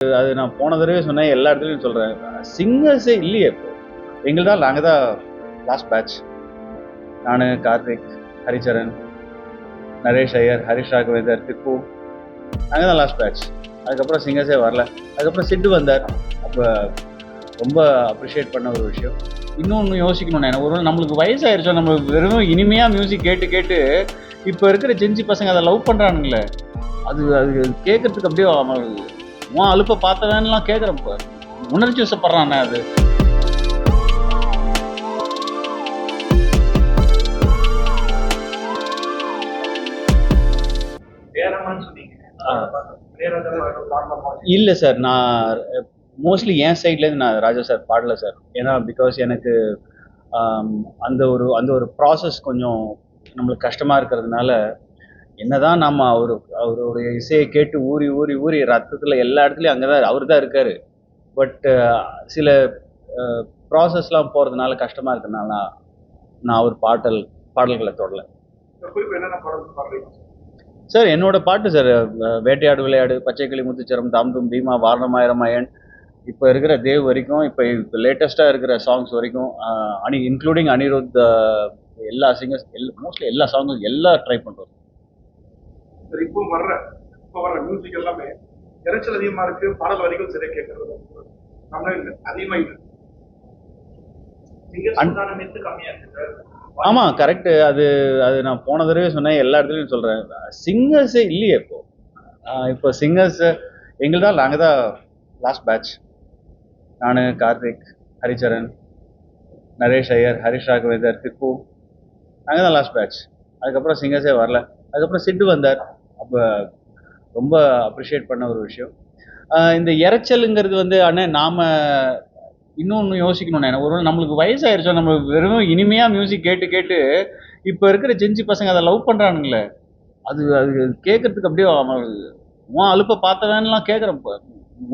அது நான் போன தடவை சொன்னேன் எல்லா இடத்துலையும் சொல்கிறேன் சிங்கர்ஸே இல்லையே இப்போ. எங்கள் தான் நாங்கள் தான் லாஸ்ட் பேட்ச் நான் கார்த்திக் ஹரிச்சரன் நரேஷ் ஐயர் ஹரிஷ் ராகவேந்தர் திப்பு. நாங்கள் தான் லாஸ்ட் பேட்ச் அதுக்கப்புறம் சிங்கர்ஸே வரல. அதுக்கப்புறம் சிட்டு வந்தார். அப்போ ரொம்ப அப்ரிஷியேட் பண்ண ஒரு விஷயம். இன்னொன்று யோசிக்கணும் எனக்கு ஒரு நம்மளுக்கு வயசாயிருச்சோ நம்ம வெறும் இனிமையாக மியூசிக் கேட்டு கேட்டு இப்போ இருக்கிற செஞ்சி பசங்க அதை லவ் பண்ணுறானுங்களே அது அது கேட்கறதுக்கு அப்படியே அவன் உன் அலுப்பை பார்த்தவன்லாம் கேட்குறேன் இப்போ உணர்ச்சி வசப்படுறானே அது? இல்லை சார் நான் மோஸ்ட்லி என் சைட்லேருந்து நான் ராஜா சார் பாடல சார். ஏன்னா பிகாஸ் எனக்கு அந்த ஒரு அந்த ஒரு ப்ராசஸ் கொஞ்சம் நம்மளுக்கு கஷ்டமாக இருக்கிறதுனால என்னதான் நாம அவரு அவருடைய இசையை கேட்டு ஊறி ஊறி ஊறி ரத்தத்தில் எல்லா இடத்துலையும் அங்கே தான் அவர் தான் இருக்கார் பட் சில ப்ராசஸ்லாம் போகிறதுனால கஷ்டமாக இருக்கிறதுனால நான் அவர் பாட்டல் பாடல்களை தொடல. சார் என்னோட பாட்டு சார் வேட்டையாடு விளையாடு பச்சைக்கிளி முத்துச்சரம் தாம்தும் பீமா வாரணமாயிரமாயன் இப்போ இருக்கிற தேவ் வரைக்கும் இப்போ இப்போ லேட்டஸ்ட்டாக இருக்கிற சாங்ஸ் வரைக்கும் அனி இன்க்ளூடிங் அனிருத் எல்லா சிங்கர்ஸ் எல் மோஸ்ட்லி எல்லா சாங்கும் எல்லாம் ட்ரை பண்ணுறோம் இப்போ வர்ற இப்போ வர்ற மியூசிக் எல்லாமே இறைச்சல் அதிகமா இருக்கு பாடல் வரிகள் சரியா கேட்கறது தமிழ் இல்லை அதிகமா இல்லை. ஆமாம் கரெக்டு அது அது நான் போன தடவை சொன்னேன் எல்லா இடத்துலையும் சொல்கிறேன் சிங்கர்ஸே இல்லையே இப்போ. இப்போ சிங்கர்ஸ் எங்கள் தான் நாங்கள் தான் லாஸ்ட் பேட்ச் நான் கார்த்திக் ஹரிச்சரன் நரேஷ் ஐயர் ஹரிஷ் ராகவேந்தர் திப்பு. நாங்கள் தான் லாஸ்ட் பேட்ச் அதுக்கப்புறம் சிங்கர்ஸே வரல. அதுக்கப்புறம் சிட்டு வந்தார். அப்போ ரொம்ப அப்ரிஷியேட் பண்ண ஒரு விஷயம். இந்த இரைச்சலுங்கிறது வந்து அண்ணே நாம இன்னொன்று யோசிக்கணும் எனக்கு ஒரு நம்மளுக்கு வயசாயிருச்சோ நம்ம வெறும் இனிமையாக மியூசிக் கேட்டு கேட்டு இப்போ இருக்கிற செஞ்சி பசங்க அதை லவ் பண்ணுறானுங்களே அது அது கேட்கறதுக்கு அப்படியே அவன் உன் அலுப்பை பார்த்தவன்லாம் கேட்குறேன்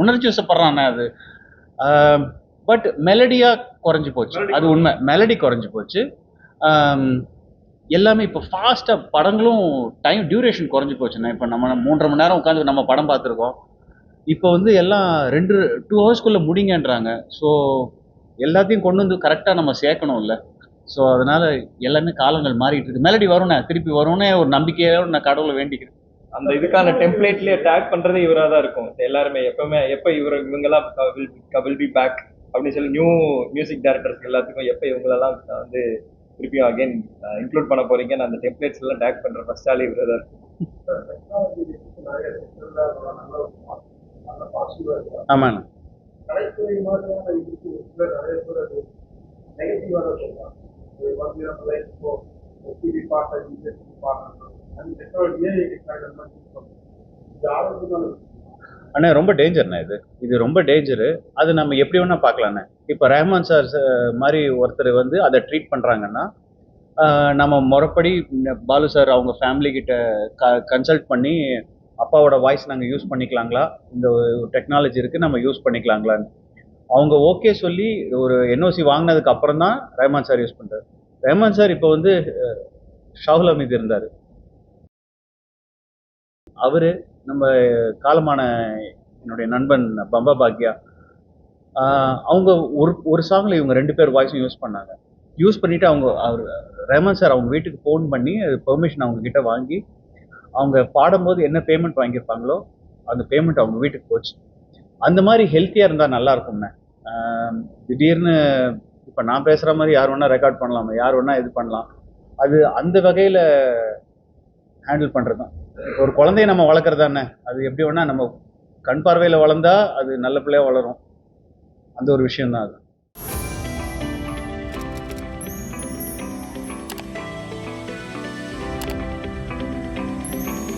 உணர்ச்சி வசப்படுறானே அது. பட் மெலடியாக குறைஞ்சி போச்சு. அது உண்மை. மெலடி குறைஞ்சி போச்சு. எல்லாமே இப்போ ஃபாஸ்ட்டாக படங்களும் டைம் டியூரேஷன் குறைஞ்சி போச்சுண்ணே இப்போ நம்ம மூன்றரை மணி நேரம் உட்காந்து நம்ம படம் பார்த்துருக்கோம். இப்போ வந்து எல்லாம் ரெண்டு டூ ஹவர்ஸ்க்குள்ளே முடிங்கன்றாங்க ஸோ எல்லாத்தையும் கொண்டு வந்து கரெக்டாக நம்ம சேர்க்கணும் இல்லை ஸோ அதனால் எல்லாமே காலங்கள் மாறிட்டு இருக்கு. மெலடி வரும்ண்ணே திருப்பி வரும்னே ஒரு நம்பிக்கையோட நான் கடவுளை வேண்டிக்கிறேன். அந்த இதுக்கான டெம்ப்ளேட்லேயே டேக் பண்ணுறது இவராக தான் இருக்கும் எல்லாருமே எப்பவுமே எப்போ இவர் இவங்கெல்லாம் வில் பி பேக் அப்படின்னு சொல்லி நியூ மியூசிக் டேரக்டர்ஸ் எல்லாத்துக்கும் எப்போ இவங்களெல்லாம் வந்து திருப்பியும் அகைன் இன்க்ளூட் பண்ண போறீங்கன்னு அந்த டெம்ப்ளேட்ஸ் எல்லாம் டேக் பண்ற ஃபர்ஸ்ட் ஆளே இவரா தான். இருக்கும் ஆமாண்ணே. கலைத்துறை மாதிரியான இதுக்கு சில நிறைய பேர் அது நெகட்டிவாக சொல்றாங்க ஒரு வந்து நம்ம லைஃப் இப்போ டிவி பாட்டை இண்டஸ்ட்ரி பாட்டு அந்த டெக்னாலஜியே இது ஆரோக்கியமான அண்ணே ரொம்ப டேஞ்சர்ண்ணா இது. இது ரொம்ப டேஞ்சரு அது நம்ம எப்படி வேணால் பார்க்கலாண்ணே இப்போ ரஹ்மான் சார் மாதிரி ஒருத்தர் வந்து அதை ட்ரீட் பண்ணுறாங்கன்னா நம்ம முறைப்படி பாலு சார் அவங்க ஃபேமிலி கிட்ட க கன்சல்ட் பண்ணி அப்பாவோட வாய்ஸ் நாங்கள் யூஸ் பண்ணிக்கலாங்களா? இந்த டெக்னாலஜி இருக்குது நம்ம யூஸ் பண்ணிக்கலாங்களான்னு. அவங்க ஓகே சொல்லி ஒரு என்ஓசி வாங்கினதுக்கு அப்புறம் தான் ரஹ்மான் சார் யூஸ் பண்ணுறாரு ரஹ்மான் சார் இப்போ வந்து அஹ், ஷாகுல் இருந்தார். அவர் நம்ம காலமான என்னுடைய நண்பன் பம்பா பாக்யா அவங்க ஒரு ஒரு சாங்கில் இவங்க ரெண்டு பேர் வாய்ஸும் யூஸ் பண்ணாங்க. யூஸ் பண்ணிவிட்டு அவங்க அவர் ரெமன் சார் அவங்க வீட்டுக்கு ஃபோன் பண்ணி அது பெர்மிஷன் அவங்க கிட்ட வாங்கி அவங்க பாடும்போது என்ன பேமெண்ட் வாங்கியிருப்பாங்களோ அந்த பேமெண்ட் அவங்க வீட்டுக்கு போச்சு. அந்த மாதிரி ஹெல்த்தியாக இருந்தால் நல்லா இருக்கும்ண்ணே திடீர்னு இப்போ நான் பேசுகிற மாதிரி யார் வேணால் ரெக்கார்ட் பண்ணலாமா யார் வேணால் இது பண்ணலாம். அது அந்த வகையில் ஹேண்டில் பண்ணுறது தான் ஒரு குழந்தைய நம்ம வளர்க்குறது தானே அது எப்படி வேணால் நம்ம கண் பார்வையில் வளர்ந்தா அது நல்ல பிள்ளையா வளரும். அந்த ஒரு விஷயம் தான் அது.